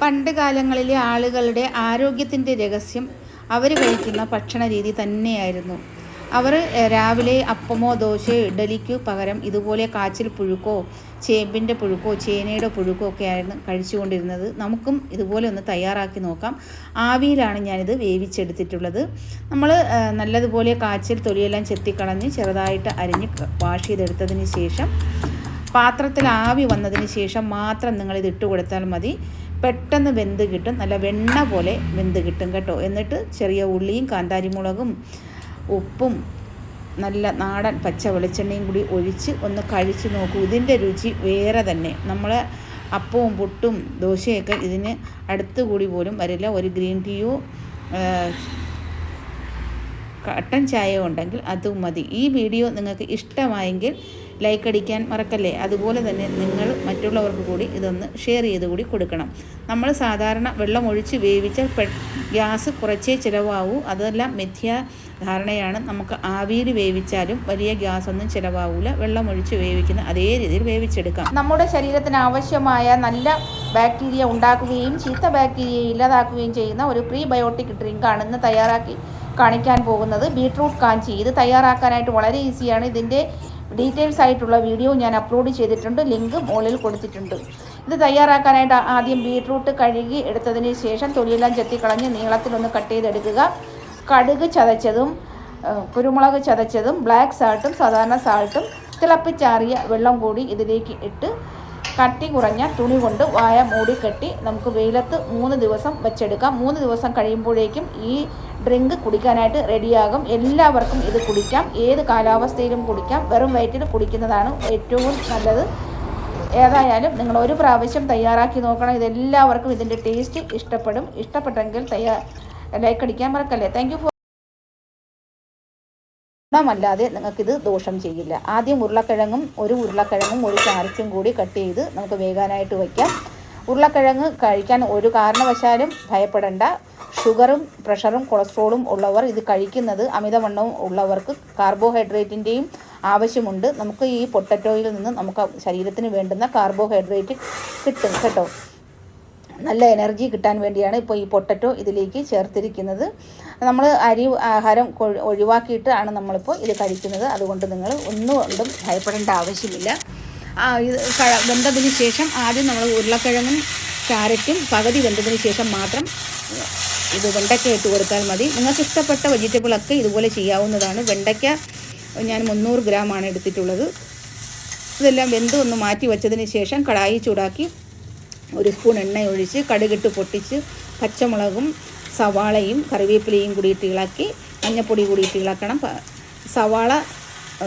പണ്ട് കാലങ്ങളിലെ ആളുകളുടെ ആരോഗ്യത്തിന്റെ രഹസ്യം അവർ കഴിക്കുന്ന ഭക്ഷണ രീതി തന്നെയായിരുന്നു. അവർ രാവിലെ അപ്പമോ ദോശയോ ഇഡലിക്കു പകരം ഇതുപോലെ കാച്ചിൽ പുഴുക്കോ ചേമ്പിന്റെ പുഴുക്കോ ചേനയുടെ പുഴുക്കോ ഒക്കെ ആയിരുന്നു കഴിച്ചുകൊണ്ടിരുന്നത്. നമുക്കും ഇതുപോലെ ഒന്ന് തയ്യാറാക്കി നോക്കാം. ആവിയിലാണ് ഞാനിത് വേവിച്ചെടുത്തിട്ടുള്ളത്. നമ്മൾ നല്ലതുപോലെ കാച്ചിൽ തൊലിയെല്ലാം ചെത്തിക്കളഞ്ഞ് ചെറുതായിട്ട് അരിഞ്ഞ് വാഷ് ചെയ്തെടുത്തതിന് ശേഷം പാത്രത്തിൽ ആവി വന്നതിന് ശേഷം മാത്രം നിങ്ങളിത് ഇട്ട് കൊടുത്താൽ മതി. പെട്ടെന്ന് വെന്ത് കിട്ടും. നല്ല വെണ്ണ പോലെ വെന്ത് കിട്ടും കേട്ടോ. എന്നിട്ട് ചെറിയ ഉള്ളിയും കാന്താരിമുളകും ഉപ്പും നല്ല നാടൻ പച്ച വെളിച്ചെണ്ണയും കൂടി ഒഴിച്ച് ഒന്ന് കഴിച്ച് നോക്കൂ. ഇതിന്റെ രുചി വേറെ തന്നെ. നമ്മൾ അപ്പവും പുട്ടും ദോശയൊക്കെ ഇതിന് അടുത്ത് കൂടി പോലും വരില്ല. ഒരു ഗ്രീൻ ടീയോ കട്ടൻ ചായ ഉണ്ടെങ്കിൽ അതും മതി. ഈ വീഡിയോ നിങ്ങൾക്ക് ഇഷ്ടമായെങ്കിൽ ലൈക്ക് അടിക്കാൻ മറക്കല്ലേ? അതുപോലെ തന്നെ നിങ്ങൾ മറ്റുള്ളവർക്ക് കൂടി ഇതൊന്ന് ഷെയർ ചെയ്ത് കൂടി കൊടുക്കണം. നമ്മൾ സാധാരണ വെള്ളം ഒഴിച്ച് വേവിച്ചാൽ ഗ്യാസ് കുറച്ചേ ചിലവാകൂ അതെല്ലാം മിഥ്യ ധാരണയാണ്. നമുക്ക് ആവിയിൽ വേവിച്ചാലും വലിയ ഗ്യാസ് ഒന്നും ചിലവാകില്ല വെള്ളം ഒഴിച്ച് വേവിക്കുന്ന അതേ രീതിയിൽ വേവിച്ചെടുക്കാം. നമ്മുടെ ശരീരത്തിന് ആവശ്യമായ നല്ല ബാക്ടീരിയ ഉണ്ടാക്കുകയും ചീത്ത ബാക്ടീരിയ ഇല്ലാതാക്കുകയും ചെയ്യുന്ന ഒരു പ്രീബയോട്ടിക് ഡ്രിങ്കാണ് ഇന്ന് തയ്യാറാക്കി കാണിക്കാൻ പോകുന്നത്. ബീട്രൂട്ട് കാഞ്ചി. ഇത് തയ്യാറാക്കാനായിട്ട് വളരെ ഈസിയാണ് ഇതിന്റെ ഡീറ്റെയിൽസ് ആയിട്ടുള്ള വീഡിയോ ഞാൻ അപ്ലോഡ് ചെയ്തിട്ടുണ്ട്. ലിങ്ക് മുകളിൽ കൊടുത്തിട്ടുണ്ട്. ഇത് തയ്യാറാക്കാനായിട്ട് ആദ്യം ബീട്രൂട്ട് കഴുകി എടുത്തതിന് ശേഷം തൊലിയെല്ലാം ചെത്തിക്കളഞ്ഞ് നീളത്തിലൊന്ന് കട്ട് ചെയ്തെടുക്കുക. കടുക് ചതച്ചതും കുരുമുളക് ചതച്ചതും ബ്ലാക്ക് സാൾട്ടും സാധാരണ സാൾട്ടും തിളപ്പിച്ചാറിയ വെള്ളം കൂടി ഇതിലേക്ക് ഇട്ട് കട്ടി കുറഞ്ഞ തുണി കൊണ്ട് വായ മൂടി കെട്ടി നമുക്ക് വെയിലത്ത് മൂന്ന് ദിവസം വെച്ചെടുക്കാം. മൂന്ന് ദിവസം കഴിയുമ്പോഴേക്കും ഈ ഡ്രിങ്ക് കുടിക്കാനായിട്ട് റെഡിയാകും. എല്ലാവർക്കും ഇത് കുടിക്കാം. ഏത് കാലാവസ്ഥയിലും കുടിക്കാം. വെറും വയറ്റിൽ കുടിക്കുന്നതാണ് ഏറ്റവും നല്ലത്. ഏതായാലും നിങ്ങൾ ഒരു പ്രാവശ്യം തയ്യാറാക്കി നോക്കണം. ഇതെല്ലാവർക്കും ഇതിന്റെ ടേസ്റ്റ് ഇഷ്ടപ്പെടും. ഇഷ്ടപ്പെട്ടെങ്കിൽ തയ്യാ ലൈക്ക് അടിക്കാൻ മറക്കല്ലേ. താങ്ക് ഗുണമല്ലാതെ നിങ്ങൾക്കിത് ദോഷം ചെയ്യില്ല. ആദ്യം ഉരുളക്കിഴങ്ങും ഒരു ഉരുളക്കിഴങ്ങും ഒരു ക്യാരറ്റും കൂടി കട്ട് ചെയ്ത് നമുക്ക് വേകാനായിട്ട് വയ്ക്കാം. ഉരുളക്കിഴങ്ങ് കഴിക്കാൻ ഒരു കാരണവശാലും ഭയപ്പെടേണ്ട. ഷുഗറും പ്രഷറും കൊളസ്ട്രോളും ഉള്ളവർ ഇത് കഴിക്കുന്നത് അമിതവണ്ണവും ഉള്ളവർക്ക് കാർബോഹൈഡ്രേറ്റിന്റെയും ആവശ്യമുണ്ട്. നമുക്ക് ഈ പൊട്ടറ്റോയിൽ നിന്ന് നമുക്ക് ശരീരത്തിന് വേണ്ടുന്ന കാർബോഹൈഡ്രേറ്റ് കിട്ടും കേട്ടോ. നല്ല എനർജി കിട്ടാൻ വേണ്ടിയാണ് ഇപ്പോൾ ഈ പൊട്ടറ്റോ ഇതിലേക്ക് ചേർത്തിരിക്കുന്നത്. നമ്മൾ അരി ആഹാരം ഒഴിവാക്കിയിട്ട് ഒഴിവാക്കിയിട്ടാണ് നമ്മളിപ്പോൾ ഇത് കഴിക്കുന്നത്. അതുകൊണ്ട് നിങ്ങൾ ഒന്നുകൊണ്ടും ഭയപ്പെടേണ്ട ആവശ്യമില്ല. ഇത് വെന്തതിന് ശേഷം ആദ്യം നമ്മൾ ഉരുളക്കിഴങ്ങും ക്യാരറ്റും പകുതി വെന്തതിന് ശേഷം മാത്രം ഇത് വെണ്ടയ്ക്ക ഇട്ട് കൊടുത്താൽ മതി. നിങ്ങൾക്ക് ഇഷ്ടപ്പെട്ട വെജിറ്റബിളൊക്കെ ഇതുപോലെ ചെയ്യാവുന്നതാണ്. വെണ്ടയ്ക്ക ഞാൻ മുന്നൂറ് ഗ്രാമാണ് എടുത്തിട്ടുള്ളത്. ഇതെല്ലാം വെന്ത് ഒന്ന് മാറ്റി വെച്ചതിന് ശേഷം കടായി ചൂടാക്കി ഒരു സ്പൂൺ എണ്ണ ഒഴിച്ച് കടുകിട്ട് പൊട്ടിച്ച് പച്ചമുളകും സവാളയും കറിവേപ്പിലയും കൂടിയിട്ട് ഇളക്കി മഞ്ഞപ്പൊടി കൂടിയിട്ട് ഇളക്കണം. സവാള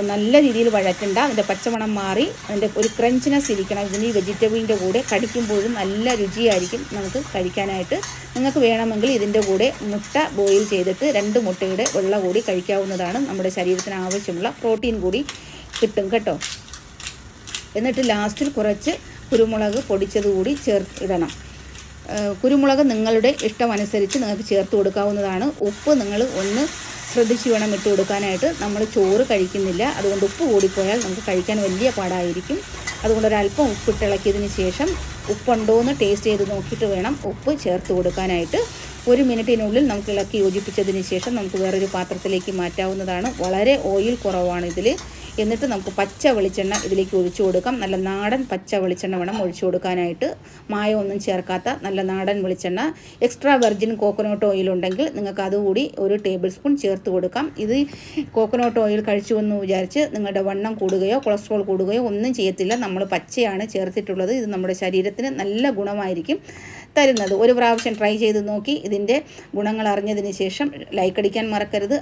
നല്ല രീതിയിൽ വഴറ്റണ്ട. അതിന്റെ പച്ചമണം മാറി അതിന്റെ ഒരു ക്രഞ്ചിനെസ് ഇരിക്കണം. ഇതിന് ഈ വെജിറ്റബിളിന്റെ കൂടെ കടിക്കുമ്പോഴും നല്ല രുചിയായിരിക്കും നമുക്ക് കഴിക്കാനായിട്ട്. നിങ്ങൾക്ക് വേണമെങ്കിൽ ഇതിന്റെ കൂടെ മുട്ട ബോയിൽ ചെയ്തിട്ട് രണ്ട് മുട്ടയുടെ വെള്ള കൂടി കഴിക്കാവുന്നതാണ് നമ്മുടെ ശരീരത്തിന് ആവശ്യമുള്ള പ്രോട്ടീൻ കൂടി കിട്ടും കേട്ടോ. എന്നിട്ട് ലാസ്റ്റിൽ കുറച്ച് കുരുമുളക് പൊടിച്ചത് കൂടി ചേർത്ത് ഇടണം. കുരുമുളക് നിങ്ങളുടെ ഇഷ്ടമനുസരിച്ച് നിങ്ങൾക്ക് ചേർത്ത് കൊടുക്കാവുന്നതാണ്. ഉപ്പ് നിങ്ങൾ ഒന്ന് ശ്രദ്ധിച്ച് വേണം ഇട്ട് കൊടുക്കാനായിട്ട്. നമ്മൾ ചോറ് കഴിക്കുന്നില്ല. അതുകൊണ്ട് ഉപ്പ് കൂടിപ്പോയാൽ നമുക്ക് കഴിക്കാൻ വലിയ പാടായിരിക്കും. അതുകൊണ്ട് ഒരല്പം ഉപ്പ് ഇട്ടിളക്കിയതിന് ശേഷം ഉപ്പുണ്ടോ എന്ന് ടേസ്റ്റ് ചെയ്ത് നോക്കിയിട്ട് വേണം ഉപ്പ് ചേർത്ത് കൊടുക്കാനായിട്ട്. ഒരു മിനിറ്റിനുള്ളിൽ നമുക്ക് ഇളക്കി യോജിപ്പിച്ചതിന് ശേഷം നമുക്ക് വേറൊരു പാത്രത്തിലേക്ക് മാറ്റാവുന്നതാണ്. വളരെ ഓയിൽ കുറവാണ് ഇതിൽ എന്നിട്ട് നമുക്ക് പച്ച വെളിച്ചെണ്ണ ഇതിലേക്ക് ഒഴിച്ചു കൊടുക്കാം. നല്ല നാടൻ പച്ച വെളിച്ചെണ്ണ വേണം ഒഴിച്ചു കൊടുക്കാനായിട്ട്. മായമൊന്നും ചേർക്കാത്ത നല്ല നാടൻ വെളിച്ചെണ്ണ. എക്സ്ട്രാ വെർജിൻ കോക്കനട്ട് ഓയിൽ ഉണ്ടെങ്കിൽ നിങ്ങൾക്ക് അതുകൂടി ഒരു ടേബിൾ സ്പൂൺ ചേർത്ത് കൊടുക്കാം. ഇത് കോക്കനട്ട് ഓയിൽ കഴിച്ചു എന്ന് വിചാരിച്ച് നിങ്ങളുടെ വണ്ണം കൂടുകയോ കൊളസ്ട്രോൾ കൂടുകയോ ഒന്നും ചെയ്യത്തില്ല. നമ്മൾ പച്ചയാണ് ചേർത്തിട്ടുള്ളത്. ഇത് നമ്മുടെ ശരീരത്തിന് നല്ല ഗുണമായിരിക്കും തരുന്നത്. ഒരു പ്രാവശ്യം ട്രൈ ചെയ്ത് നോക്കി ഇതിന്റെ ഗുണങ്ങൾ അറിഞ്ഞതിന് ശേഷം ലൈക്ക് അടിക്കാൻ മറക്കരുത്.